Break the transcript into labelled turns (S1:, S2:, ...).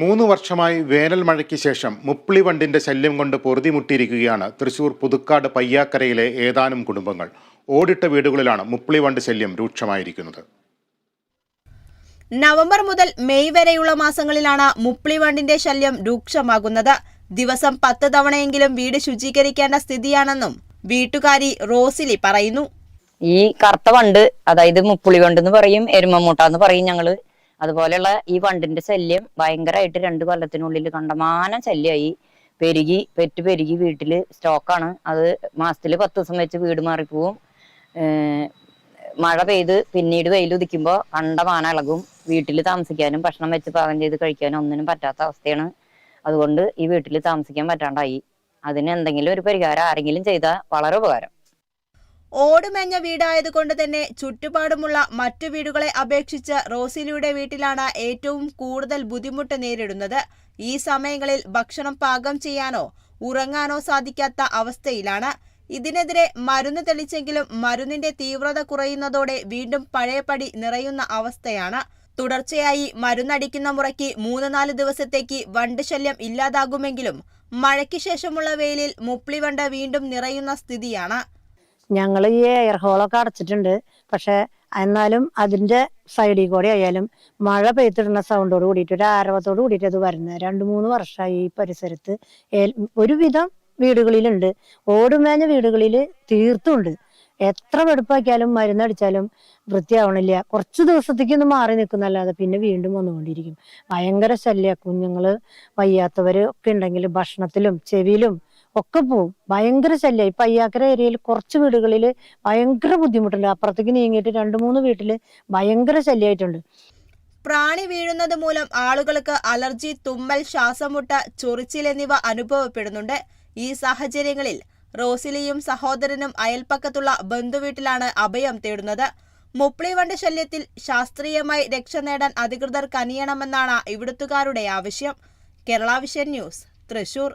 S1: മൂന്ന് വർഷമായി വേനൽ മഴയ്ക്ക് ശേഷം മുപ്പിളിവണ്ടിന്റെ ശല്യം കൊണ്ട് പൊറുതിമുട്ടിയിരിക്കുകയാണ് തൃശൂർ പുതുക്കാട് പയ്യാക്കരയിലെ ഏതാനും കുടുംബങ്ങൾ. ഓടിട്ട വീടുകളിലാണ് മുപ്പിളിവണ്ട് ശല്യം രൂക്ഷമായിരിക്കുന്നത്.
S2: നവംബർ മുതൽ മെയ് വരെയുള്ള മാസങ്ങളിലാണ് മുപ്പിളിവണ്ടിന്റെ ശല്യം രൂക്ഷമാകുന്നത്. ദിവസം പത്ത് തവണയെങ്കിലും വീട് ശുചീകരിക്കേണ്ട സ്ഥിതിയാണെന്നും വീട്ടുകാരി റോസിലി പറയുന്നു.
S3: ഈ കറുത്ത വണ്ട് അതായത് മുപ്പുളി വണ്ട് എന്ന് പറയും എരുമമൂട്ട എന്ന് പറയും ഞങ്ങൾ. അതുപോലെയുള്ള ഈ വണ്ടിന്റെ ശല്യം ഭയങ്കരമായിട്ട് രണ്ട് കൊല്ലത്തിനുള്ളിൽ കണ്ടമാനം ശല്യമായി. പെരുകി പെറ്റ് പെരുകി വീട്ടിൽ സ്റ്റോക്കാണ്. അത് മാസത്തിൽ പത്ത് ദിവസം വെച്ച് വീട് മാറിപ്പോവും. മഴ പെയ്ത് പിന്നീട് വെയിൽ ഉദിക്കുമ്പോൾ കണ്ടമാനം ഇളകും. വീട്ടിൽ താമസിക്കാനും ഭക്ഷണം വെച്ച് പാകം ചെയ്ത് കഴിക്കാനും ഒന്നിനും പറ്റാത്ത അവസ്ഥയാണ്. അതുകൊണ്ട് ഈ വീട്ടിൽ താമസിക്കാൻ പറ്റാണ്ടായി. അതിന് എന്തെങ്കിലും ഒരു പരിഹാരം ആരെങ്കിലും ചെയ്താൽ വളരെ ഉപകാരം.
S2: ഓടുമേഞ്ഞ വീടായതുകൊണ്ട് തന്നെ ചുറ്റുപാടുമുള്ള മറ്റു വീടുകളെ അപേക്ഷിച്ച് റോസിലിയുടെ വീട്ടിലാണ് ഏറ്റവും കൂടുതൽ ബുദ്ധിമുട്ട് നേരിടുന്നത്. ഈ സമയങ്ങളിൽ ഭക്ഷണം പാകം ചെയ്യാനോ ഉറങ്ങാനോ സാധിക്കാത്ത അവസ്ഥയിലാണ്. ഇതിനെതിരെ മരുന്ന് തെളിച്ചെങ്കിലും മരുന്നിന്റെ തീവ്രത കുറയുന്നതോടെ വീണ്ടും പഴയപടി നിറയുന്ന അവസ്ഥയാണ്. തുടർച്ചയായി മരുന്നടിക്കുന്ന മുറയ്ക്ക് മൂന്ന് നാല് ദിവസത്തേക്ക് വണ്ട് ശല്യം ഇല്ലാതാകുമെങ്കിലും മഴയ്ക്ക് ശേഷമുള്ള വെയിലിൽ മുപ്ലിവണ്ട് വീണ്ടും നിറയുന്ന സ്ഥിതിയാണ്.
S4: ഞങ്ങൾ ഈ എയർ ഹോളൊക്കെ അടച്ചിട്ടുണ്ട്. പക്ഷെ എന്നാലും അതിന്റെ സൈഡിൽ കൂടെ ആയാലും മഴ പെയ്തിട്ടുള്ള സൗണ്ടോട് കൂടിയിട്ട് ഒരു ആരവത്തോട് കൂടിയിട്ട് അത് വരുന്നത്. രണ്ട് മൂന്ന് വർഷമായി ഈ പരിസരത്ത്. ഒരുവിധം വീടുകളിലുണ്ട്. ഓടുമേഞ്ഞ വീടുകളിൽ തീർത്തുണ്ട്. എത്ര വെടുപ്പാക്കിയാലും മരുന്നടിച്ചാലും വൃത്തിയാവണില്ല. കുറച്ച് ദിവസത്തേക്ക് ഒന്ന് മാറി നിൽക്കുന്നല്ലാതെ പിന്നെ വീണ്ടും വന്നുകൊണ്ടിരിക്കും. ഭയങ്കര ശല്യ. കുഞ്ഞുങ്ങൾ വയ്യാത്തവര് ഒക്കെ ഉണ്ടെങ്കിൽ ഭക്ഷണത്തിലും ചെവിയിലും ഒക്കെ പോവും. ഭയങ്കര ശല്യം. ഇപ്പൊ അയ്യാക്കര ഏരിയയിൽ കുറച്ച് വീടുകളിൽ ഭയങ്കര ബുദ്ധിമുട്ടുണ്ട്. അപ്പുറത്തേക്ക് നീങ്ങിയിട്ട് രണ്ട് മൂന്ന് വീട്ടിൽ ഭയങ്കര ശല്യമായിട്ടുണ്ട്
S2: പ്രാണി വീഴുന്നത് മൂലം ആളുകൾക്ക് അലർജി തുമ്മൽ ശ്വാസമുട്ട ചൊറിച്ചിൽ എന്നിവ അനുഭവപ്പെടുന്നുണ്ട്. ഈ സാഹചര്യങ്ങളിൽ റോസിലിയും സഹോദരനും അയൽപ്പക്കത്തുള്ള ബന്ധുവീട്ടിലാണ് അഭയം തേടുന്നത്. മുപ്ലിവണ്ട് ശല്യത്തിൽ ശാസ്ത്രീയമായി രക്ഷ നേടാൻ അധികൃതർ കനിയണമെന്നാണ് ഇവിടുത്തുകാരുടെ ആവശ്യം. Kerala vision news Thrissur.